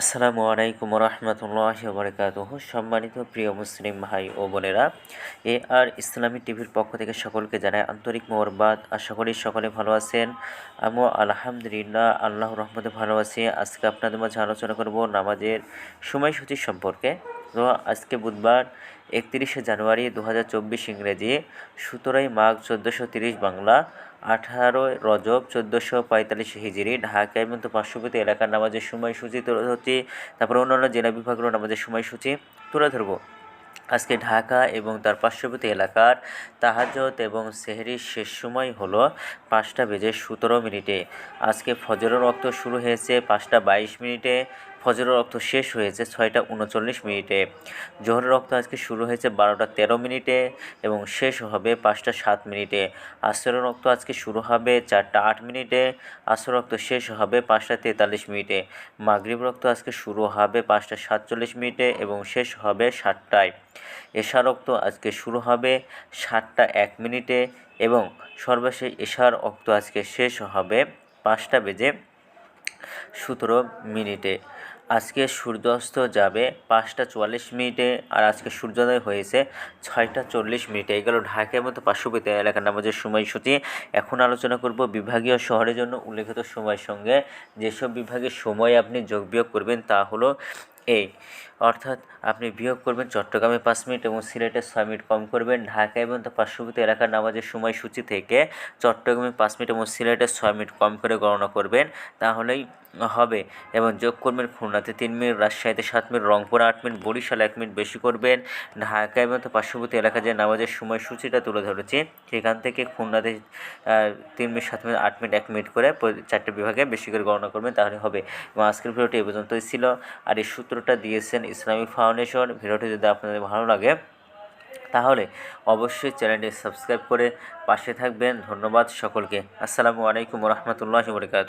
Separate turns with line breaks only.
আসসালামু আলাইকুম রহমতুল্লাহ বরকাত সম্মানিত প্রিয় মুসলিম ভাই ও বোনেরা, এ আর ইসলামী টিভির পক্ষ থেকে সকলকে জানায় আন্তরিক মোরবাদ আর সকলেই সকলে ভালো আছেন। আমিও আলহামদুলিল্লাহ আল্লাহ রহমতে ভালো আছি। আজকে আপনাদের মাঝে আলোচনা করব নামাজের সময়সূচি সম্পর্কে। আজকে বুধবার একত্রিশে জানুয়ারি দু হাজার চব্বিশ ইংরেজি সতেরোই মাঘ চোদ্দোশো তিরিশ বাংলা, আঠারোই রজব চোদ্দোশো পঁয়তাল্লিশ হিজিরি ঢাকা এবং তো পার্শ্ববর্তী এলাকার নামাজের সময়সূচি তুলে ধরছি। তারপরে অন্যান্য জেলা বিভাগগুলোর নামাজের সময়সূচি তুলে ধরবো। আজকে ঢাকা এবং তার পার্শ্ববর্তী এলাকার তাহাজত এবং সেহরির শেষ সময় হলো পাঁচটা বেজে সতেরো মিনিটে। আজকে ফজরের রক্ত শুরু হয়েছে পাঁচটা বাইশ মিনিটে। ফজরের রক্ত শেষ হয়েছে ছয়টা উনচল্লিশ মিনিটে। জোহরের রক্ত আজকে শুরু হয়েছে বারোটা তেরো মিনিটে এবং শেষ হবে পাঁচটা সাত মিনিটে। আসরের রক্ত আজকে শুরু হবে চারটা আট মিনিটে, আসর রক্ত শেষ হবে পাঁচটা তেতাল্লিশ মিনিটে। মাগরিব রক্ত আজকে শুরু হবে পাঁচটা সাতচল্লিশ মিনিটে এবং শেষ হবে সাতটায়। এশা রক্ত আজকে শুরু হবে সাতটা এক মিনিটে এবং সর্বশেষ এশার রক্ত আজকে শেষ হবে পাঁচটা বেজে সতেরো মিনিটে। আজকে সূর্যাস্ত যাবে পাঁচটা চুয়াল্লিশ মিনিটে আর আজকে সূর্যোদয় হয়েছে ছয়টা চল্লিশ মিনিটে। এগুলো ঢাকার মতো পার্শ্ববর্তী এলাকার নামাজের সময়সূচি। এখন আলোচনা করব বিভাগীয় শহরের জন্য উল্লেখিত সময়ের সঙ্গে। যেসব বিভাগের সময় আপনি যোগ বিয়োগ করবেন তা হলো এই অর্থাৎ আপনি বিয়োগ করবেন চট্টগ্রামে পাঁচ মিনিট এবং সিলেটে ছয় মিনিট কম করবেন। ঢাকা এবং তার পার্শ্ববর্তী এলাকার নামাজের সময়সূচি থেকে চট্টগ্রামে পাঁচ মিনিট এবং সিলেটে ছয় মিনিট কম করে গণনা করবেন। তাহলেই হবে এবং যোগ করবেন খুলনাতে তিন মিনিট, রাজশাহীতে সাত মিনিট, রংপুর আট মিনিট, বরিশাল এক মিনিট বেশি করবেন। ঢাকা এবং তার পার্শ্ববর্তী এলাকায় যে নামাজের সময়সূচিটা তুলে ধরেছি, সেখান থেকে খুলনাতে তিন মিনিট, সাত মিনিট, আট মিনিট, এক মিনিট করে চারটে বিভাগে বেশি করে গণনা করবেন। তাহলে হবে। এবং আজকের ভিডিওটি এ পর্যন্তই ছিল। আর এই সূত্রটা দিয়েছেন ইসলামিক ফাউন্ডেশন, ভিডিওটি যদি আপনাদের ভালো লাগে, তাহলে অবশ্যই চ্যানেলটি সাবস্ক্রাইব করে পাশে থাকবেন। ধন্যবাদ সকলকে। আসসালামু আলাইকুম রহমতুল্লাহ বরকাত